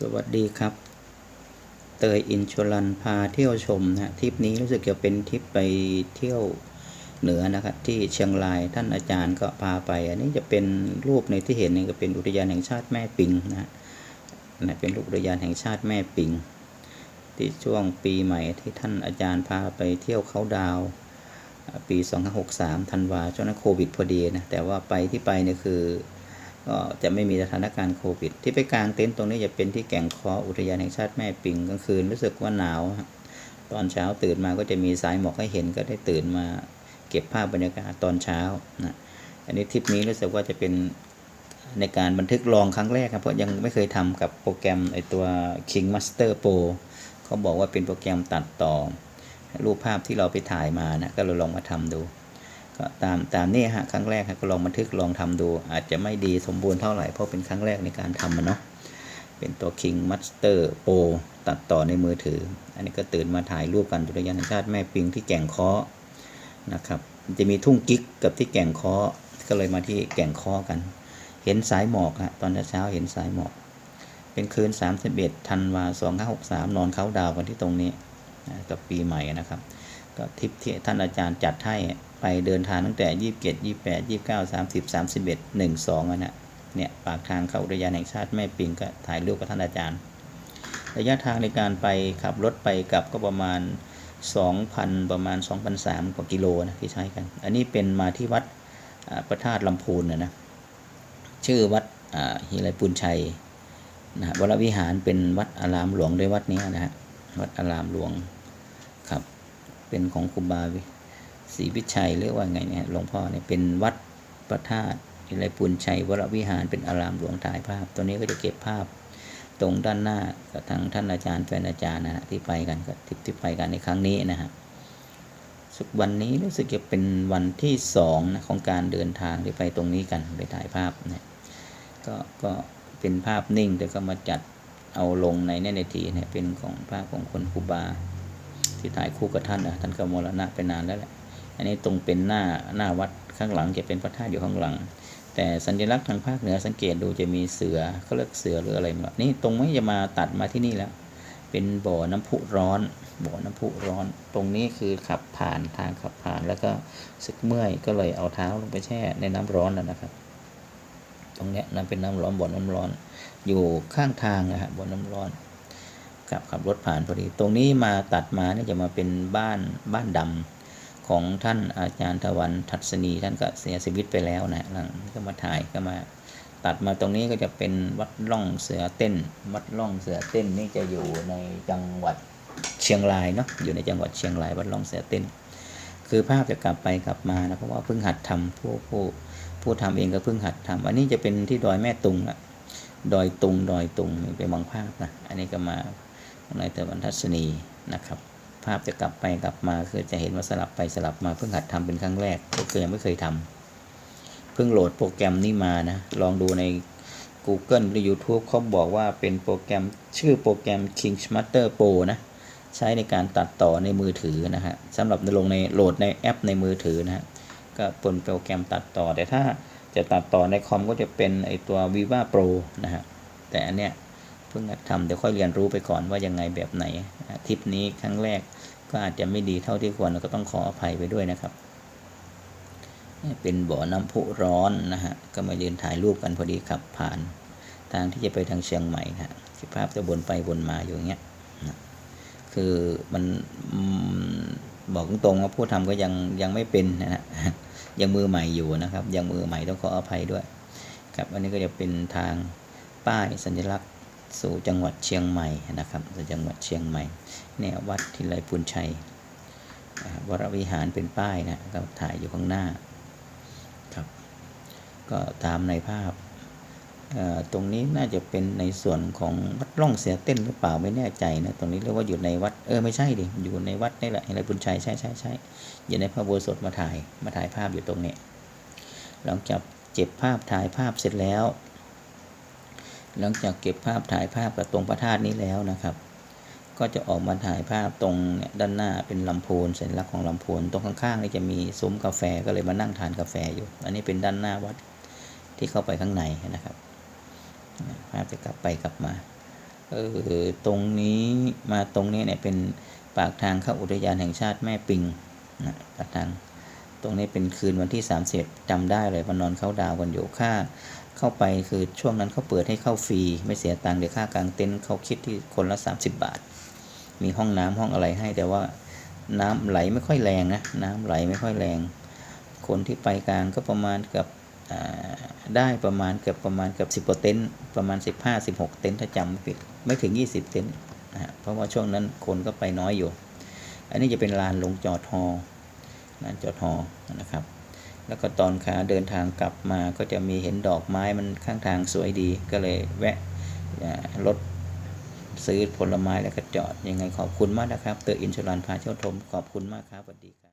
สวัสดีครับ เตยอินชลันพาเที่ยวชมนะทริปนี้รู้สึกจะเป็นทริปไปเที่ยวเหนือนะครับที่เชียงรายท่านอาจารย์ก็พาไป อันนี้จะเป็นรูปในที่เห็นนี่ก็เป็นอุทยานแห่งชาติแม่ปิงนะนะเป็นรูปอุทยานแห่งชาติแม่ปิง ที่ช่วงปีใหม่ที่ท่านอาจารย์พาไปเที่ยวเขาดาวปี 2563 ธันวาช่วงนั้นโควิดพอดีนะแต่ว่าไปที่ไปเนี่ยคือ ก็จะไม่มีสถานการณ์โควิด ที่ไปกลางเต็นท์ตรงนี้จะเป็นที่แก่งคออุทยานแห่งชาติแม่ปิงกลางคืนรู้สึกว่าหนาวตอนเช้าตื่นมาก็จะมีสายหมอกให้เห็นก็ได้ตื่นมาเก็บภาพบรรยากาศตอนเช้านะอันนี้ทริปนี้รู้สึกว่าจะเป็นในการบันทึกลองครั้งแรกครับเพราะยังไม่เคยทำกับโปรแกรมไอตัว King Master Pro เขาบอกว่าเป็นโปรแกรมตัดต่อ รูปภาพที่เราไปถ่ายมานะก็เลยลองมาทำดู ก็ตามตามนี่ฮะครั้งแรกฮะก็ลองบันทึกลองทำดู อาจจะไม่ดีสมบูรณ์เท่าไหร่เพราะเป็นครั้งแรกในการทำมันเนาะเป็นตัว King Master Pro ตัดต่อในมือถือ อันนี้ก็ตื่นมาถ่ายรูปกันอุทยานแห่งชาติแม่ปิงที่แก่งคาะนะครับจะมีทุ่งกิ๊กกับที่แก่งคาะก็เลยมาที่แก่งคาะกัน เห็นสายหมอกฮะตอนเช้าเห็นสายหมอก เป็นคืน 31ธันวา2563 นอนเขาดาวกันที่ตรงนี้กับปีใหม่นะครับ ก็ทิปที่ท่านอาจารย์จัดให้ ไปเดินทางตั้งแต่27 28 29 30 31 12อะนะเนี่ยปากทางเข้าอุทยานแห่งชาติแม่ปิงก็ถ่ายรูปกับท่านอาจารย์ ระยะทางในการไปขับรถไปกลับก็ประมาณ 2,000 ประมาณ2,300กว่ากิโลนะที่ใช้กัน อันนี้เป็นมาที่วัดพระธาตุลำพูนนะนะชื่อวัดอ่าหิไรปุนชัยนะฮะวรวิหารเป็นวัดอารามหลวงด้วยวัดนี้นะฮะวัดอารามหลวงครับเป็นของครูบา ศรีวิชัยหรือว่าไงเนี่ยหลวงพ่อเนี่ยเป็นวัดพระธาตุหิไรปุนชัยวรวิหารเป็นอารามหลวงถ่ายภาพ ตัวนี้ก็จะเก็บภาพตรงด้านหน้ากับทางท่านอาจารย์แฟนอาจารย์นะฮะที่ไปกันก็ทริปที่ไปกันในครั้งนี้นะฮะสุกวันนี้รู้สึกจะเป็นวันที่สองนะของการเดินทางที่ไปตรงนี้กันไปถ่ายภาพนะก็ก็เป็นภาพนิ่งแต่ก็มาจัดเอาลงในเนในทีเนี่ยเป็นของภาพของคนคูบา ที่ถ่ายคู่กับท่านนะท่านก็มรณะไปนานแล้วแหละ อันนี้ตรงเป็นหน้าหน้าวัดข้างหลังจะเป็นพระธาตุอยู่ข้างหลัง แต่สัญลักษณ์ทางภาคเหนือสังเกตดูจะมีเสือเขาเรียกเสือหรืออะไรแบบนี่ตรงนี้จะมาตัดมาที่นี่แล้ว เป็นบ่อน้ำพุร้อน บ่อน้ำพุร้อน ตรงนี้คือขับผ่านทางขับผ่านแล้วก็สึกเมื่อยก็เลยเอาเท้าลงไปแช่ในน้ำร้อนนะนะครับ ตรงเนี้ยนั่นเป็นน้ำร้อนบ่อน้ำร้อน อยู่ข้างทางนะฮะบ่อน้ำร้อนขับขับรถผ่านพอดี ตรงนี้มาตัดมาเนี่ยจะมาเป็นบ้านบ้านดำ ของท่านอาจารย์ทวันทัศนีท่านก็เสียชีวิตไปแล้วนะหลังก็มาถ่ายก็มาตัดมาตรงนี้ก็จะเป็นวัดล่องเสือเต้น วัดล่องเสือเต้นนี่จะอยู่ในจังหวัดเชียงรายเนาะอยู่ในจังหวัดเชียงรายวัดล่องเสือเต้น คือภาพจะกลับไปกลับมานะเพราะว่าเพิ่งหัดทำผู้ผู้ผู้ทำเองก็เพิ่งหัดทำอันนี้จะเป็นที่ดอยแม่ตุงละดอยตุงดอยตุงนี่เป็นบางภาพนะอันนี้ก็มาในตะวันทัศนีนะครับ ภาพจะกลับไปกลับมาคือจะเห็นว่าสลับไปสลับมาเพิ่งหัดทำเป็นครั้งแรกก็คือยังไม่เคยทำเพิ่งโหลดโปรแกรมนี้มานะ ลองดูใน Google หรือ YouTube เขาบอกว่าเป็นโปรแกรมชื่อโปรแกรม King Smarter Pro นะ ใช้ในการตัดต่อในมือถือนะฮะสำหรับลงในโหลดในแอปในมือถือนะฮะก็เป็นโปรแกรมตัดต่อแต่ถ้าจะตัดต่อในคอมก็จะเป็นไอตัว Viva Pro นะฮะแต่อันเนี้ย พิ่งหัดทำเดี๋ยวค่อยเรียนรู้ไปก่อนว่ายังไงแบบไหนทริปนี้ครั้งแรกก็อาจจะไม่ดีเท่าที่ควรแล้วก็ต้องขออภัยไปด้วยนะครับ เป็นบ่อน้ำพุร้อนนะฮะก็มายืนถ่ายรูปกันพอดีขับผ่าน ทางที่จะไปทางเชียงใหม่นะฮะที่ภาพจะวนไปวนมาอยู่เงี้ยนะคือมันบอกตรงๆว่าผู้ทำก็ยังยังไม่เป็นนะฮะยังมือใหม่อยู่นะครับ ยังมือใหม่ต้องขออภัยด้วย ครับอันนี้ก็จะเป็นทางป้ายสัญลักษณ สู่จังหวัดเชียงใหม่นะครับสู่จังหวัดเชียงใหม่เนี่ยวัดทิไลปุนชัยวรวิหารเป็นป้ายนะก็ถ่ายอยู่ข้างหน้าครับก็ตามในภาพตรงนี้น่าจะเป็นในส่วนของวัดร่องเสียเต้นหรือเปล่าไม่แน่ใจนะตรงนี้เรียกว่าอยู่ในวัดเออไม่ใช่ดิอยู่ในวัดนี่แหละทิไลปุนชัยใช่ใช่ใช่อยู่ในพระโบสถมาถ่ายมาถ่ายภาพอยู่ตรงนี้หลังจากเก็บภาพถ่ายภาพเสร็จแล้ว หลังจากเก็บภาพถ่ายภาพกับตรงพระธาตุนี้แล้วนะครับ ก็จะออกมาถ่ายภาพตรงเนี่ยด้านหน้าเป็นลำพูนสัญลักษณ์ของลำพูนตรงข้างๆนี่จะมีซุ้มกาแฟก็เลยมานั่งทานกาแฟอยู่ อันนี้เป็นด้านหน้าวัดที่เข้าไปข้างในนะครับภาพจะกลับไปกลับมาเออตรงนี้มาตรงนี้เนี่ยเป็นปากทางเข้าอุทยานแห่งชาติแม่ปิงนะปากทาง ตรงนี้เป็นคืนวันที่ 30จำได้เลยวันนอนเข้าดาวกันอยู่ค่าเข้าไปคือช่วงนั้นเขาเปิดให้เข้าฟรี ไม่เสียตังค์เดี๋ยวค่ากลางเต็นท์เขาคิดที่คนละ 30 บาท มีห้องน้ำห้องอะไรให้แต่ว่าน้ำไหลไม่ค่อยแรงนะน้ำไหลไม่ค่อยแรง คนที่ไปกลางก็ประมาณเกับอ่าได้ประมาณเกือบประมาณเกือบสิบกว่าเต็นท์ประมาณ 15 16 เต็นท์ถ้าจำไม่ผิดไม่ถึง 20 เต็นท์นะเพราะว่าช่วงนั้นคนก็ไปน้อยอยู่ อันนี้จะเป็นลานลงจอดฮอ ลานจอดหอนะครับ แล้วก็ตอนขาเดินทางกลับมาก็จะมีเห็นดอกไม้มันข้างทางสวยดีก็เลยแวะรถซื้อผลไม้แล้วก็จอดยังไงขอบคุณมากนะครับเตอร์อินชลันพาเชี่ยวชมขอบคุณมากครับสวัสดีครับ